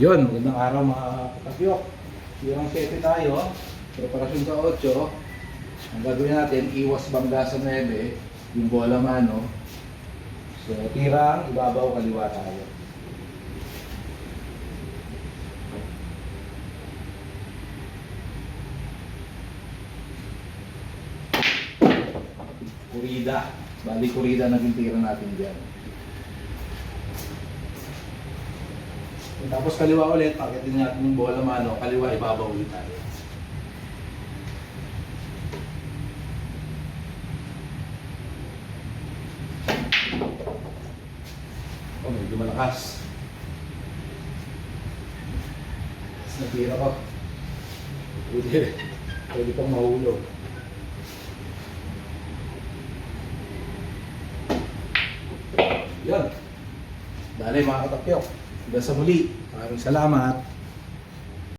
Yun, magandang araw mga kapatiyok. Yung 7 tayo, preparasyon sa 8. Ang gagawin natin, iwas bangga sa 9, yung bola mano. So, tirang, ibabaw, kaliwa tayo. Kurida. Bali, kurida naging tira natin dyan. Tapos kaliwa ulit, pakitin natin yung bola mano, kaliwa ibabaw ulit tayo. Oh, medyo malakas. Tapos natira ko. Pwede, pwede pang mahulog. Yan. Dali mga katapyok. Hanggang sa muli. Maraming salamat.